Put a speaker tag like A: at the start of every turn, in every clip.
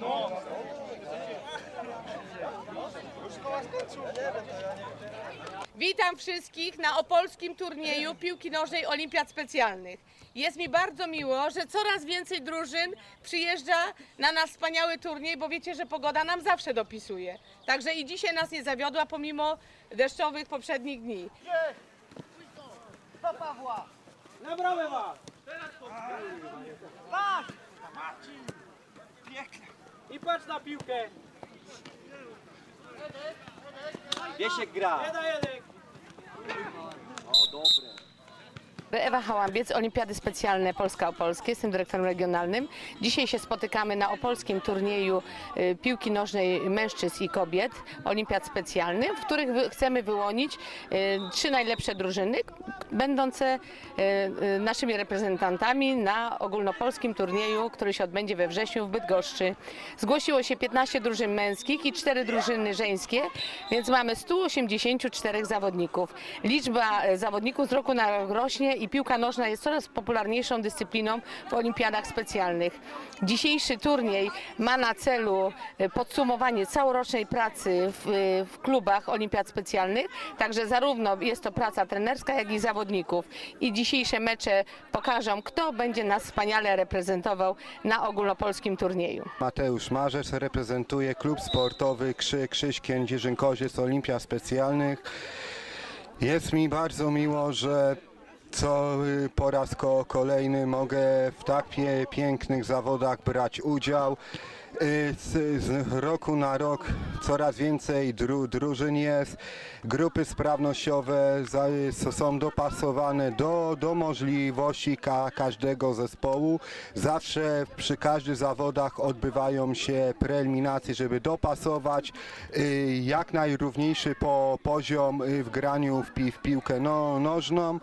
A: No! Już szkoła skończyła. Nie, to ja nie wiem. Witam wszystkich na opolskim turnieju piłki nożnej Olimpiad Specjalnych. Jest mi bardzo miło, że coraz więcej drużyn przyjeżdża na nasz wspaniały turniej, bo wiecie, że pogoda nam zawsze dopisuje. Także i dzisiaj nas nie zawiodła pomimo deszczowych poprzednich dni.
B: Na bramę ma! Patrz! I patrz na piłkę!
C: Wiesiek gra.
B: Jeden, jeden!
A: Ewa Hałambiec, Olimpiady Specjalne Polska Opolskie, jestem dyrektorem regionalnym. Dzisiaj się spotykamy na opolskim turnieju y, piłki nożnej mężczyzn i kobiet, Olimpiad Specjalnych, w których chcemy wyłonić y, trzy najlepsze drużyny, będące y, naszymi reprezentantami na ogólnopolskim turnieju, który się odbędzie we wrześniu w Bydgoszczy. Zgłosiło się 15 drużyn męskich i 4 drużyny żeńskie, więc mamy 184 zawodników. Liczba e, zawodników z roku na rok rośnie i piłka nożna jest coraz popularniejszą dyscypliną w olimpiadach specjalnych. Dzisiejszy turniej ma na celu e, podsumowanie całorocznej pracy w, e, w klubach olimpiad specjalnych, także zarówno jest to praca trenerska, jak i zawodników. I dzisiejsze mecze pokażą, kto będzie nas wspaniale reprezentował na ogólnopolskim turnieju.
D: Mateusz Marzec reprezentuje klub sportowy Krzy, Krzyś Kędzierzyn-Kozie z Olimpia Specjalnych. Jest mi bardzo miło, że co y, po raz ko- kolejny mogę w tak pięknych zawodach brać udział. Y, Z, z roku na rok coraz więcej dru, drużyn jest. Grupy sprawnościowe za, są dopasowane do, do możliwości ka, każdego zespołu. Zawsze przy każdych zawodach odbywają się preeliminacje, żeby dopasować y, jak najrówniejszy po, poziom w graniu w, pi, w piłkę no, nożną.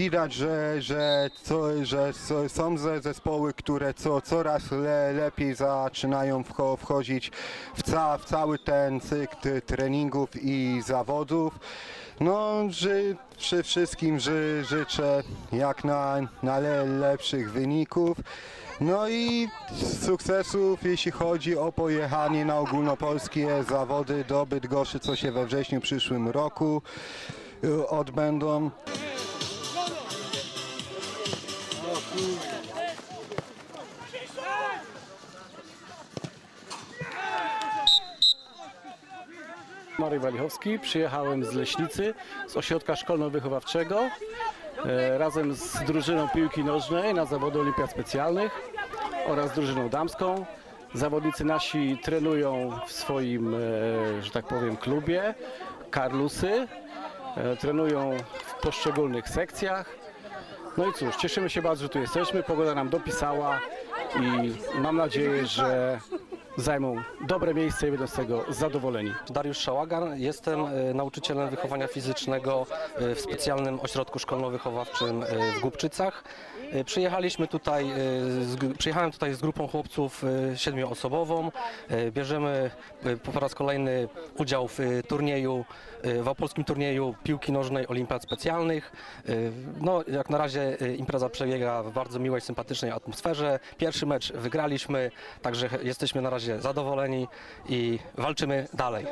D: Widać, że, że, co, że są ze- zespoły, które co, coraz le, lepiej zaczynają wcho, wchodzić w, ca, w cały ten cykl treningów i zawodów. No, ży, przy wszystkim ży, życzę jak na, najlepszych wyników. No i sukcesów, jeśli chodzi o pojechanie na ogólnopolskie zawody do Bydgoszczy, co się we wrześniu przyszłym roku y, odbędą.
E: Marek Walichowski, przyjechałem z Leśnicy, z ośrodka szkolno-wychowawczego e, razem z drużyną piłki nożnej na zawody olimpiad specjalnych oraz drużyną damską. Zawodnicy nasi trenują w swoim, e, że tak powiem, klubie Karlusy, e, trenują w poszczególnych sekcjach. No i cóż, cieszymy się bardzo, że tu jesteśmy. Pogoda nam dopisała i mam nadzieję, że zajmą dobre miejsce i będą z tego zadowoleni.
F: Dariusz Szałagan, jestem e, nauczycielem wychowania fizycznego e, w specjalnym ośrodku szkolno-wychowawczym e, w Głubczycach. Przyjechaliśmy tutaj, przyjechałem tutaj z grupą chłopców siedmioosobową. Bierzemy po raz kolejny udział w turnieju, w opolskim turnieju piłki nożnej Olimpiad Specjalnych. No, jak na razie impreza przebiega w bardzo miłej, sympatycznej atmosferze. Pierwszy mecz wygraliśmy, także jesteśmy na razie zadowoleni i walczymy dalej.